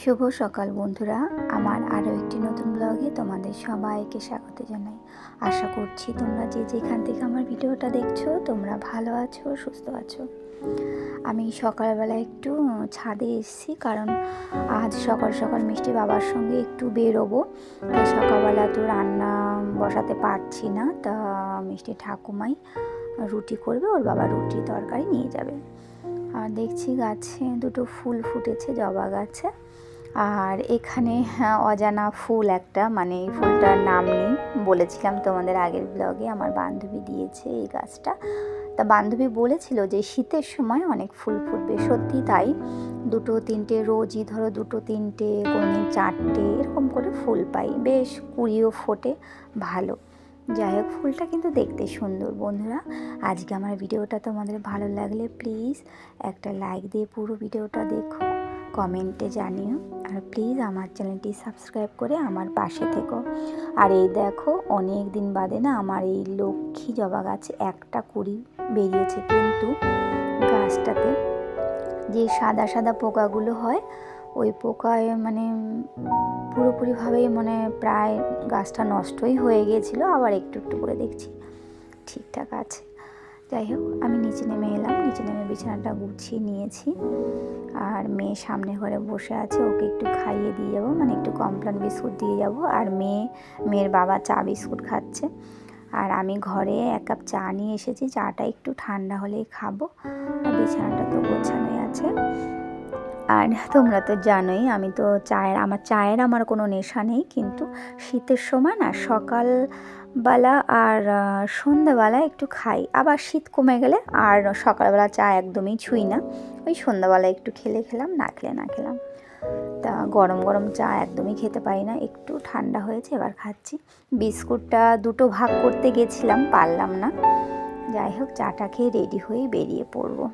শুভ সকাল বন্ধুরা। আমার আরও একটি নতুন ব্লগে তোমাদের সবাইকে স্বাগত জানাই। আশা করছি তোমরা যে যেখান থেকে আমার ভিডিওটা দেখছ, তোমরা ভালো আছো, সুস্থ আছো। আমি সকালবেলা একটু ছাদে এসেছি কারণ আজ সকাল সকাল মিষ্টি বাবার সঙ্গে একটু বেরোবো। তাই সকালবেলা তো রান্না বসাতে পারছি না। তা মিষ্টি ঠাকুমাই রুটি করবে, ওর বাবা রুটি তরকারি নিয়ে যাবে। আর দেখছি গাছে দুটো ফুল ফুটেছে, জবা গাছে। আর এখানে হ্যাঁ, অজানা ফুল একটা মানে এই ফুলটার নাম নেই বলেছিলাম তোমাদের আগের ব্লগে আমার বান্ধবী দিয়েছে এই গাছটা। তা বান্ধবী বলেছিল যে শীতের সময় অনেক ফুল ফুটবে সত্যি তাই। দুটো তিনটে রোজই ধরো দুটো তিনটে কোনোদিন চারটে এরকম করে ফুল পাই। বেশ কুড়িও ফোটে ভালো। যাই হোক ফুলটা কিন্তু দেখতে সুন্দর বন্ধুরা। আজকে আমার ভিডিওটা তোমাদের ভালো লাগলে প্লিজ একটা লাইক দিয়ে পুরো ভিডিওটা দেখো। কমেন্টে জানিও আর প্লিজ আমার চ্যানেলটি সাবস্ক্রাইব করে আমার পাশে থেকো। আর এই দেখো, অনেক দিন বাদে না আমার এই লক্ষ্মী জবা গাছে একটা কুড়ি বেরিয়েছে। কিন্তু গাছটাতে যে সাদা সাদা পোকাগুলো হয়, ওই পোকায় মানে পুরোপুরিভাবেই মানে প্রায় গাছটা নষ্টই হয়ে গিয়েছিল। আবার একটু একটু করে দেখছি। ঠিকঠাক আছে। যাই হোক, আমি নিচে নেমে এলাম। নিচে নেমে বিছানাটা গুছিয়ে নিয়েছি। আর মেয়ে সামনে ঘরে বসে আছে, ওকে একটু খাইয়ে দিয়ে যাব। মানে একটু কমপ্লান বিস্কুট দিয়ে যাব। আর মেয়ে, মেয়ের বাবা চা বিস্কুট খাচ্ছে। আর আমি ঘরে এক কাপ চা নিয়ে এসেছি। চাটা একটু ঠান্ডা হলেই খাব। আর বিছানাটা তো গোছানোই আছে। আর তোমরা তো জানোই, আমি তো চায়ের, আমার চায়ের আমার কোনো নেশা নেই। কিন্তু শীতের সময় না সকাল বেলা আর সন্ধ্যাবেলা একটু খাই। আবার শীত কমে গেলে আর সকালবেলা চা একদমই ছুঁই না। ওই সন্ধ্যাবেলা একটু খেলে খেলাম, না খেলে না খেলাম। তা গরম গরম চা একদমই খেতে পারি না। একটু ঠান্ডা হয়েছে, এবার খাচ্ছি। বিস্কুটটা দুটো ভাগ করতে গেছিলাম, পারলাম না। যাই হোক, চাটা খেয়ে রেডি হয়ে বেরিয়ে পড়ব।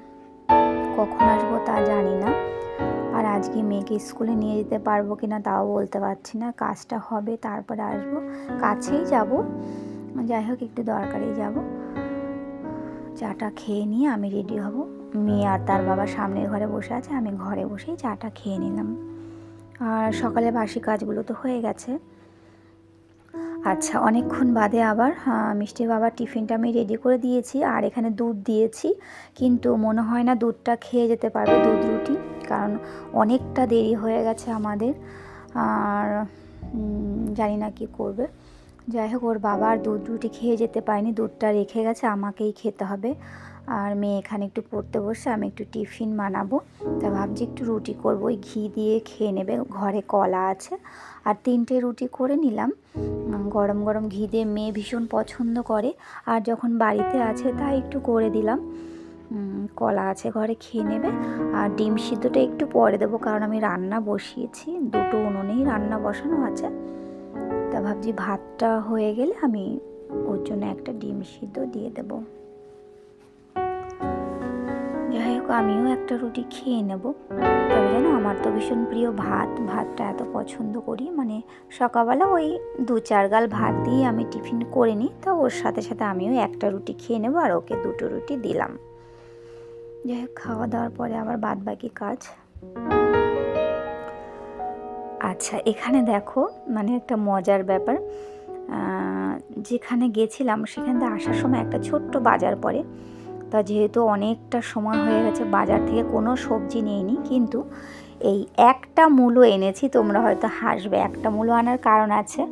কখন আসব তা জানি না। আজকে মেয়েকে স্কুলে নিয়ে যেতে পারব কি না তাও বলতে পারছি না। কাজটা হবে, তারপরে আসব। কাছেই যাব। যাই হোক, একটু দরকারেই যাব। চাটা খেয়ে নিয়ে আমি রেডি হব। মেয়ে আর তার বাবা সামনের ঘরে বসে আছে, আমি ঘরে বসেই চাটা খেয়ে নিলাম। আর সকালে বাসি কাজগুলো তো হয়ে গেছে। আচ্ছা অনেকক্ষণ বাদে আবার মিষ্টির বাবার টিফিনটা আমি রেডি করে দিয়েছি, আর এখানে দুধ দিয়েছি। কিন্তু মনে হয় না দুধটা খেয়ে যেতে পারবে, দুধ রুটি। কারণ অনেকটা দেরি হয়ে গেছে আমাদের। আর জানি না কি করবে। যাই হোক, ওর বাবা আর দুধ রুটি খেয়ে যেতে পারেনি। দুধটা রেখে গেছে, আমাকেই খেতে হবে। আর মেয়ে এখানে একটু পড়তে বসে, আমি একটু টিফিন বানাবো। তা ভাবছি একটু রুটি করব, ওই ঘি দিয়ে খেয়ে নেবে। ঘরে কলা আছে। আর তিনটে রুটি করে নিলাম। গরম গরম ঘি দিয়ে মেয়ে ভীষণ পছন্দ করে। আর যখন বাড়িতে আছে, তাই একটু করে দিলাম। কলা আছে ঘরে খেয়ে নেবে। আর ডিম সিদ্ধটা একটু পরে দেবো, কারণ আমি রান্না বসিয়েছি। দুটো উনুনেই রান্না বসানো আছে। তা ভাবছি ভাতটা হয়ে গেলে আমি ওর জন্য একটা ডিম সিদ্ধ দিয়ে দেব। যাই হোক, আমিও একটা রুটি খেয়ে নেব। তবে জানো, আমার তো ভীষণ প্রিয় ভাত। ভাতটা এত পছন্দ করি। মানে সকালবেলা ওই দু চার গাল ভাত দিয়ে আমি টিফিন করে নিই। তা ওর সাথে সাথে আমিও একটা রুটি খেয়ে নেব, আর ওকে দুটো রুটি দিলাম। যাই হোক, খাওয়া দাওয়ার পরে আবার বাদ বাকি কাজ। আচ্ছা এখানে দেখো মানে একটা মজার ব্যাপার। যেখানে গেছিলাম, সেখান থেকে আসার সময় একটা ছোট্ট বাজার পড়ে। তা যেহেতু অনেকটা সময় হয়ে গেছে, বাজার থেকে কোনো সবজি নেইনি, কিন্তু এই একটা মূলো এনেছি, তোমরা হয়তো হাসবে, একটা মূলো আনার কারণ আছে।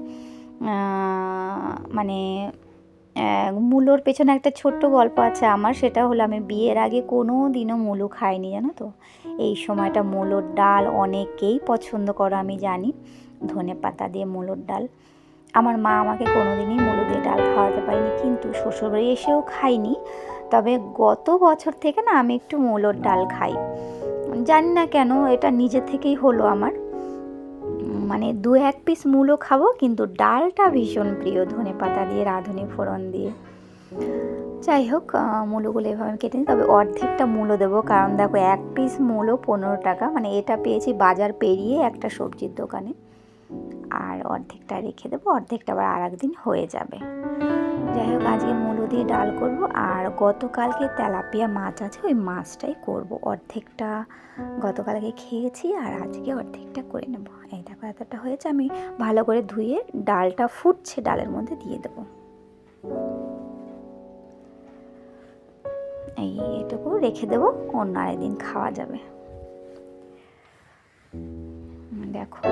মানে মূলোর পেছনে একটা ছোট্ট গল্প আছে আমার, সেটা হলো আমি বিয়ের আগে কোনো দিনও মূলো খাইনি, জানো তো? এই সময়টা মূলোর ডাল অনেকেই পছন্দ করো, আমি জানি। ধনে পাতা দিয়ে মূলোর ডাল। আমার মা আমাকে কোনো দিনই মূলো দিয়ে ডাল খাওয়াতে পারিনি, কিন্তু শ্বশুরবাড়ি এসেও খাইনি। তবে গত বছর থেকে না আমি একটু মূলোর ডাল খাই। জানি না কেন, এটা নিজে থেকেই হলো আমার। মানে দু এক পিস মূলো খাব, কিন্তু ডালটা ভীষণ প্রিয়। ধনে পাতা দিয়ে, রাঁধুনি ফোড়ন দিয়ে। যাই হোক মূলোগুলো এভাবে কেটে নিই। তবে অর্ধেকটা মূলো দেবো, কারণ দেখো এক পিস মূলো পনেরো টাকা। মানে এটা পেয়েছি বাজার পেরিয়ে একটা সবজির দোকানে। আর অর্ধেকটা রেখে দেবো, অর্ধেকটা আবার আর একদিন হয়ে যাবে। যাই হোক, আজকে মূলো দিয়ে ডাল করব আর গতকালকে তেলাপিয়া মাছ আছে, ওই মাছটাই করব। অর্ধেকটা গতকালকে খেয়েছি আর আজকে অর্ধেকটা করে নেব। এই দেখো, এতটা হয়েছে, আমি ভালো করে ধুয়ে ডালটা ফুটছে, ডালের মধ্যে দিয়ে দেবো। এই এটুকু রেখে দেবো, অন্য আরেকদিন খাওয়া যাবে। দেখো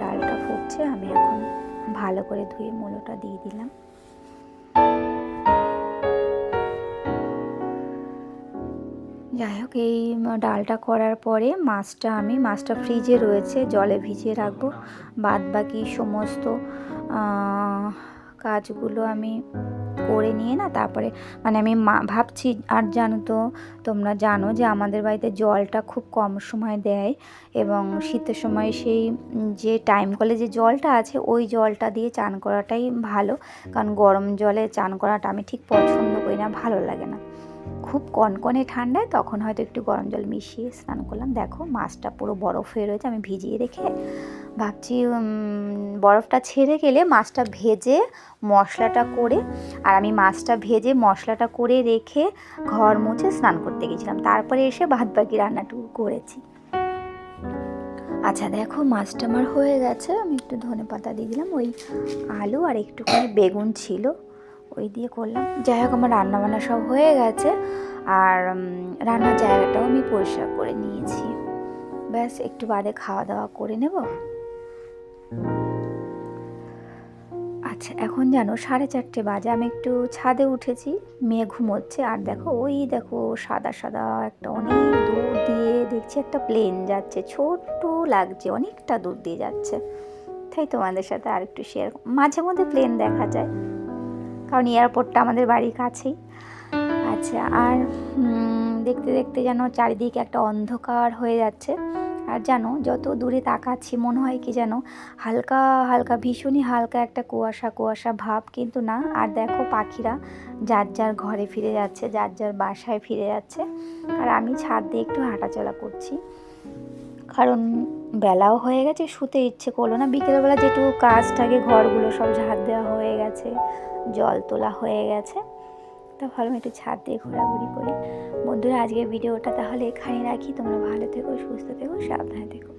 ডালটা ফুটছে, আমি এখন ভালো করে ধুয়ে মূলোটা দিয়ে দিলাম। যাই হোক এই ডালটা করার পরে মাছটা আমি, মাছটা ফ্রিজে রয়েছে, জলে ভিজিয়ে রাখব। বাদ বাকি সমস্ত কাজগুলো আমি করে নিয়ে না, তারপরে মানে আমি মা, ভাবছি, আর জানো তো, তোমরা জানো যে আমাদের বাড়িতে জলটা খুব কম সময় দেয় এবং শীতের সময় সেই যে টাইম কলে যে জলটা আছে, ওই জলটা দিয়ে চান করাটাই ভালো। কারণ গরম জলে চান করাটা আমি ঠিক পছন্দ করি না, ভালো লাগে না। খুব কনকনে ঠান্ডায় তখন হয়তো একটু গরম জল মিশিয়ে স্নান করলাম। দেখো, মাছটা পুরো বরফ হয়ে রয়েছে, আমি ভিজিয়ে রেখে ভাবছি বরফটা ছেড়ে গেলে মাছটা ভেজে মশলাটা করে, আর আমি মাছটা ভেজে মশলাটা করে রেখে ঘর মুছে স্নান করতে গেছিলাম। তারপরে এসে ভাত বাকি রান্নাটুকু করেছি। আচ্ছা দেখো, মাছটা আমার হয়ে গেছে। আমি একটু ধনে পাতা দিয়ে দিলাম, ওই আলু আর একটুখানি বেগুন ছিল। ওই দিয়ে করলাম। যাই হোক, আমার রান্নাবান্না সব হয়ে গেছে। আর রান্নার জায়গাটাও আমি পরিষ্কার করে নিয়েছি। ব্যাস, একটু বাদে খাওয়া দাওয়া করে নেব। আচ্ছা এখন জানো, সাড়ে চারটে বাজে। আমি একটু ছাদে উঠেছি, মেয়ে ঘুমোচ্ছে। আর দেখো, ওই দেখো, সাদা সাদা একটা অনেক দূর দিয়ে দেখছি একটা প্লেন যাচ্ছে। ছোট্ট লাগছে, অনেকটা দূর দিয়ে যাচ্ছে। তাই তোমাদের সাথে আর একটু শেয়ার মাঝে মধ্যে প্লেন দেখা যায়। কারণ এয়ারপোর্টটা আমাদের বাড়ির কাছেই। আচ্ছা আর দেখতে দেখতে যেন চারিদিকে একটা অন্ধকার হয়ে যাচ্ছে। আর জানো, যত দূরে তাকাচ্ছি, মনে হয় কি যেন হালকা হালকা, ভীষণই হালকা একটা কুয়াশা কুয়াশা ভাব, কিন্তু না। আর দেখো পাখিরা যার যার ঘরে ফিরে যাচ্ছে, যার যার বাসায় ফিরে যাচ্ছে। আর আমি ছাদ দিয়ে একটু হাঁটাচলা করছি। কারণ বেলাও হয়ে গেছে, শুতে ইচ্ছে করল না। বিকেলবেলা যেটুকু কাজ থাকে, ঘরগুলো সব ঝাড় দেওয়া হয়ে গেছে, জল তোলা হয়ে গেছে। তা ভালো একটু ছাদ দিয়ে ঘোরাঘুরি করি। বন্ধুরা, আজকের ভিডিওটা তাহলে এখানে রাখি। তোমরা ভালো থেকো, সুস্থ থেকো, সাবধানে থেকো।